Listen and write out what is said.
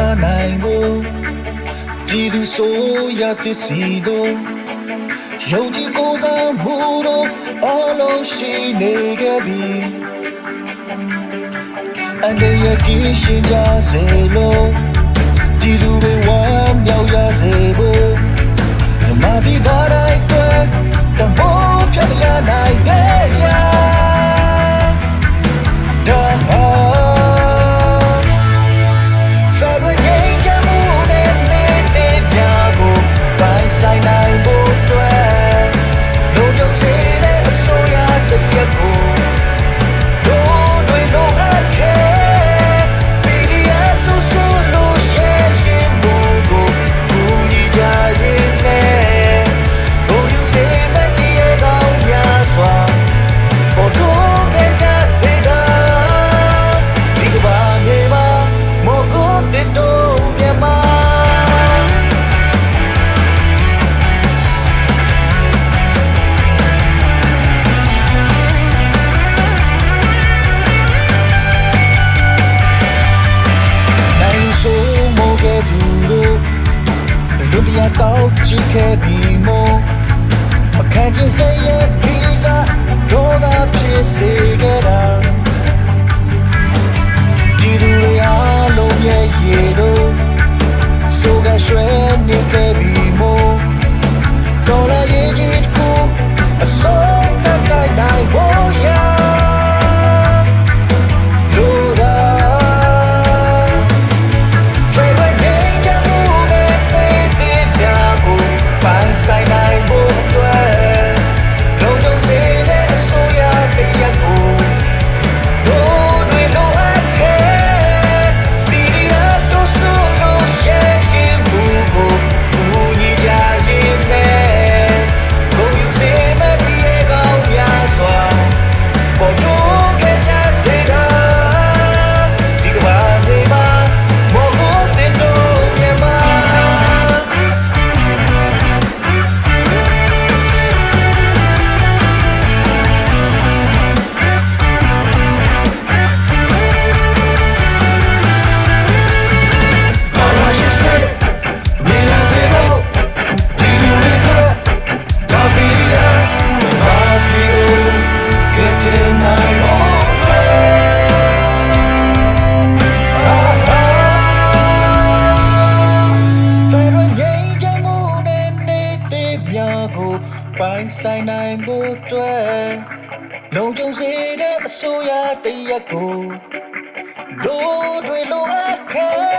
စားနိုင်ဖို့ပြည်သူဆိုရသစ်စီတို့ယုံကြည်ကိုစားမှုတို့အလုံးရှိနေခဲ့ပြီအန္တရာယ်ကြီးရှိကြစေလို့ပြည်သူတွေဝမ်းမြောက်ရစေဖို့မြမပြည်သား တ်တရားကောက်ချခဲ့ပြီးမို့အခန်းချင်းစရဲ့ဗီဇာဒေါ် ပိုင်းဆိုင်နိုင်ဖို့အတွက်လုံခြုံစေတဲ့အစိုးရတရက်ကိုတို့တွေလိုအပ်ခဲ့